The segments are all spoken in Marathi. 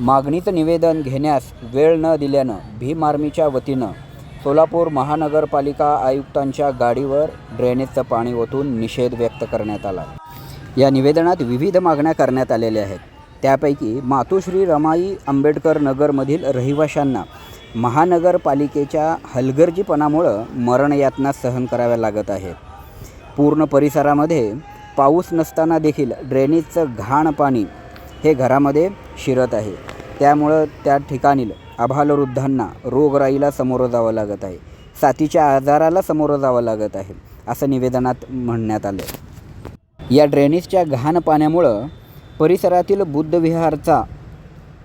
मागणीचं निवेदन घेण्यास वेळ न दिल्यानं भीम आर्मीच्या वतीनं सोलापूर महानगरपालिका आयुक्तांच्या गाडीवर ड्रेनेजचं पाणी ओतून निषेध व्यक्त करण्यात आला. या निवेदनात विविध मागण्या करण्यात आलेल्या आहेत. त्यापैकी मातोश्री रमाई आंबेडकर नगरमधील रहिवाशांना महानगरपालिकेच्या हलगर्जीपणामुळं मरणयातना सहन कराव्या लागत आहेत. पूर्ण परिसरामध्ये पाऊस नसताना देखील ड्रेनेजचं घाण पाणी हे घरामध्ये शिरत आहे. त्यामुळं त्या ठिकाणी आभालवृद्धांना रोगराईला सामोरं जावं लागत आहे. साथीच्या आजाराला सामोरं जावं लागत आहे असं निवेदनात म्हणण्यात आलं या ड्रेनेजच्या घाण पाण्यामुळं परिसरातील बुद्धविहारचा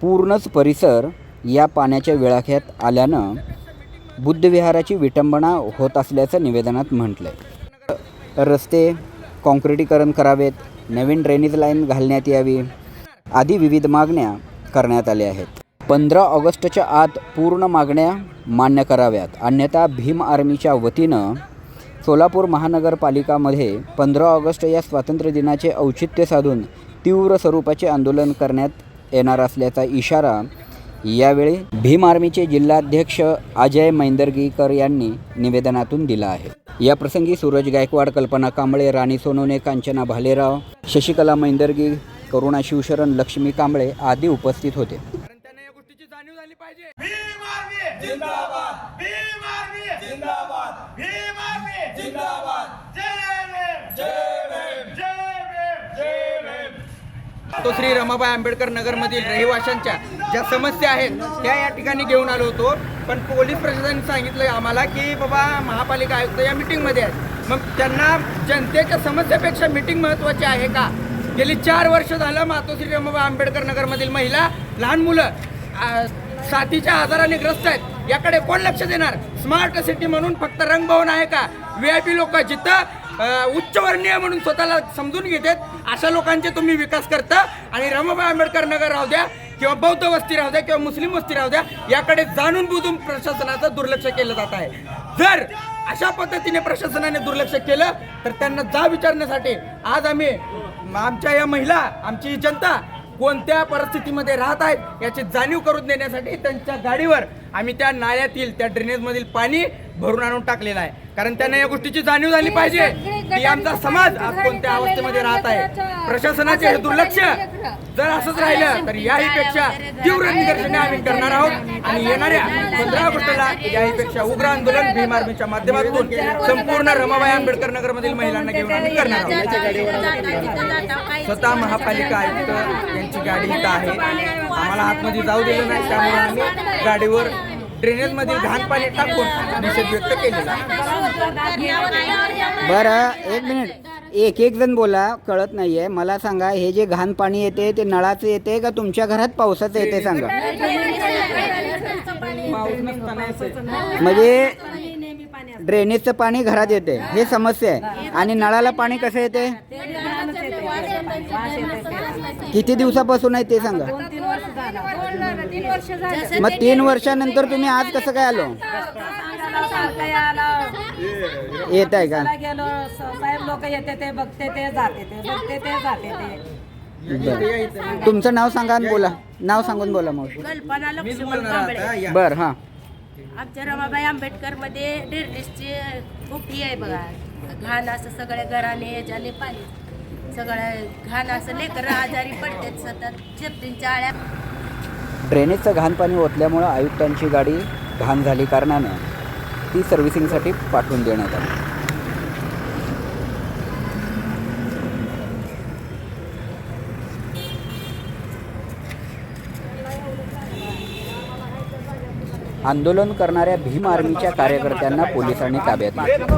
पूर्णच परिसर या पाण्याच्या विळाख्यात आल्यानं बुद्धविहाराची विटंबना होत असल्याचं निवेदनात म्हटलं आहे रस्ते काँक्रिटीकरण करावेत नवीन ड्रेनेज लाईन घालण्यात यावी. आदी विविध मागण्या करण्यात आले आहेत. पंधरा ऑगस्टच्या आत पूर्ण मागण्या मान्य कराव्यात. अन्यथा भीम आर्मीच्या वतीनं सोलापूर महानगरपालिकामध्ये पंधरा ऑगस्ट या स्वातंत्र्य दिनाचे औचित्य साधून तीव्र स्वरूपाचे आंदोलन करण्यात येणार असल्याचा इशारा यावेळी भीम आर्मीचे जिल्हाध्यक्ष अजय मैंदर्गीकर यांनी निवेदनातून दिला आहे. या प्रसंगी सूरज गायकवाड कल्पना कांबळे राणी सोनवणे कांचना भालेराव शशिकला मैंदर्गी करुणा शिवशरण लक्ष्मी कांबळे आदी उपस्थित होते. कारण त्यांना या गोष्टीची जाणीव झाली पाहिजे. भीम आर्मी जिंदाबाद. भीम आर्मी जिंदाबाद. भीम आर्मी जिंदाबाद. जय भीम. जय भीम. जय भीम. जय भीम. तो श्री रमाबाई आंबेडकर नगरमधील रहिवाशांच्या ज्या समस्या आहेत त्या या ठिकाणी घेऊन आलो होतो. पण पोलीस प्रशासनाने सांगितलं आम्हाला की बाबा महापालिका आयुक्त या मिटिंगमध्ये आहेत. मग त्यांना जनतेच्या समस्यापेक्षा मिटिंग महत्त्वाची आहे का? गेली चार वर्ष झालं मातोश्री रमाबा आंबेडकर नगरमधील महिला लहान मुलं साथीच्या आजाराने ग्रस्त आहेत. याकडे कोण लक्ष देणार? स्मार्ट सिटी म्हणून फक्त रंगभवन आहे का? व्ही आय पी लोक जिथं उच्चवर्णीय म्हणून स्वतःला समजून घेतात अशा लोकांचे तुम्ही विकास करता. आणि रमाबाई आंबेडकर नगर राहू द्या. किंवा बौद्ध वस्ती राहू द्या किंवा मुस्लिम वस्ती राहू द्या याकडे जाणून बुजून प्रशासनाचं दुर्लक्ष केलं जात आहे. जर अशा पद्धतीने प्रशासनाने दुर्लक्ष केलं तर त्यांना जा विचारण्यासाठी आज आम्ही आमच्या या महिला आमची जनता कोणत्या परिस्थितीमध्ये राहत आहेत याची जाणीव करून देण्यासाठी त्यांच्या गाडीवर आम्ही त्या नाल्यातील त्या ड्रेनेजमधील पाणी भरून आणून टाकलेलं आहे. कारण त्यांना या गोष्टीची जाणीव झाली पाहिजे. की आमचा समाज आज कोणत्या अवस्थेमध्ये राहत आहे? प्रशासनाचे हे दुर्लक्ष. जर असंच राहिलं तर याहीपेक्षा तीव्र निदर्शने आम्ही करणार आहोत. आणि येणाऱ्या पंधरा ऑगस्टला याहीपेक्षा उग्र आंदोलन भीम आर्मीच्या माध्यमातून संपूर्ण रमाबाई आंबेडकर नगरमधील महिलांना घेऊन आम्ही करणार आहोत. स्वतः महापालिका आयुक्त यांची गाडी इथं आहे. आम्हाला आतमध्ये जाऊ दिलं नाही त्यामुळे आम्ही गाडीवर ड्रेनेजमधील घाण पाणी टाकून निषेध व्यक्त केलेला. बरं एक मिनिट एक एक जण बोला कळत नाहीये मला सांगा हे जे घाण पाणी येते ते नळाचं येते का तुमच्या घरात पावसाचं येते सांगा म्हणजे ड्रेनेजचं पाणी घरात येते. हे समस्या आहे. आणि नळाला पाणी कसं येते? किती दिवसापासून आहे ते सांगा. मग तीन वर्षानंतर तुम्ही आज कसं काय आलो? येत आहे का? गेलो साहेब लोक येते ते बघते ते जाते ते. बघते ते जाते ते बरं. तुमचं नाव सांगा आणि बोला. नाव सांगून बोला मग बरं हां. आमच्या रमाबाई आंबेडकरमध्ये मध्ये डेरनेसची आहे बघा. घाण असं सगळ्या घराने याच्याने पाणी. सगळं घाण असं लेकर आजारी पडतात सतत. चिपटींच्या आळ्या. ड्रेनेजचं घाण पाणी ओतल्यामुळं आयुक्तांची गाडी घाण झाली कारणानं. ती सर्व्हिसिंगसाठी पाठवून देण्यात आली. आंदोलन करणाऱ्या भीम आर्मीच्या कार्यकर्त्यांना पोलिसांनी ताब्यात घेतलं.